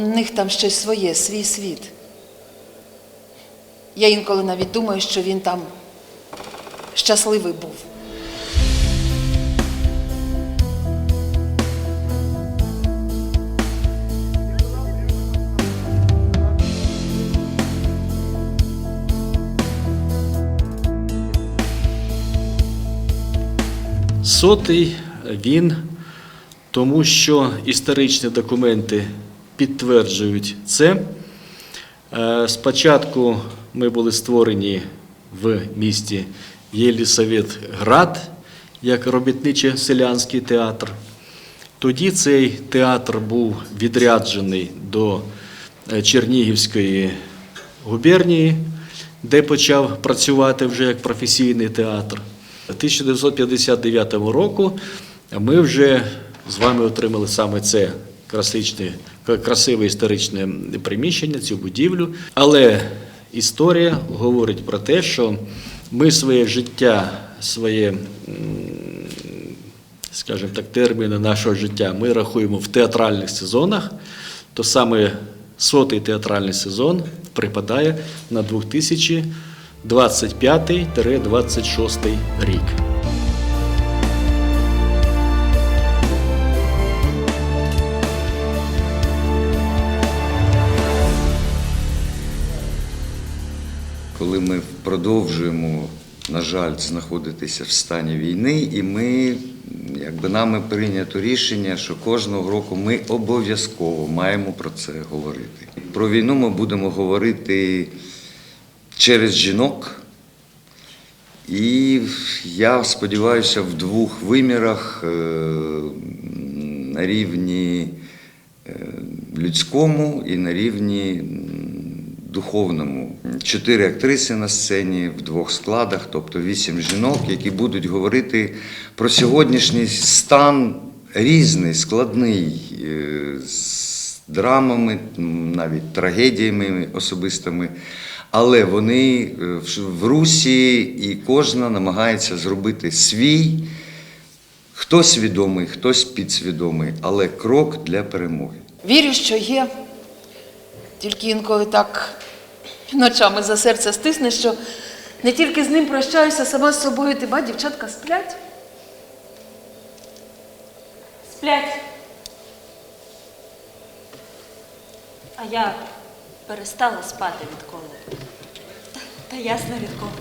них там щось своє, свій світ. Я інколи навіть думаю, що він там щасливий був. Сотий він, тому що історичні документи підтверджують це. Е, Спочатку ми були створені в місті Єлісаветград як робітничо-селянський театр. Тоді цей театр був відряджений до е, Чернігівської губернії, де почав працювати вже як професійний театр. 1959 року ми вже з вами отримали саме це класичне, красиве історичне приміщення, цю будівлю. Але історія говорить про те, що ми своє життя, своє скажімо так, терміни нашого життя ми рахуємо в театральних сезонах, то саме сотий театральний сезон припадає на 2025-26 рік. Коли ми продовжуємо, на жаль, знаходитися в стані війни, і ми, якби нами прийнято рішення, що кожного року ми обов'язково маємо про це говорити. Про війну ми будемо говорити через жінок. І я сподіваюся, в двох вимірах е, на рівні е, людському і на рівні духовному. Чотири актриси на сцені в двох складах, тобто вісім жінок, які будуть говорити про сьогоднішній стан різний, складний, е, з драмами, навіть трагедіями особистими. Але вони е, в- русі, і кожна намагається зробити свій, хтось свідомий, хтось підсвідомий, але крок для перемоги. Вірю, що є. Тільки інколи так ночами за серце стисне, що не тільки з ним прощаюся, сама з собою ти ба, дівчатка сплять. Сплять. А я перестала спати відколи. Та, та ясно відколи.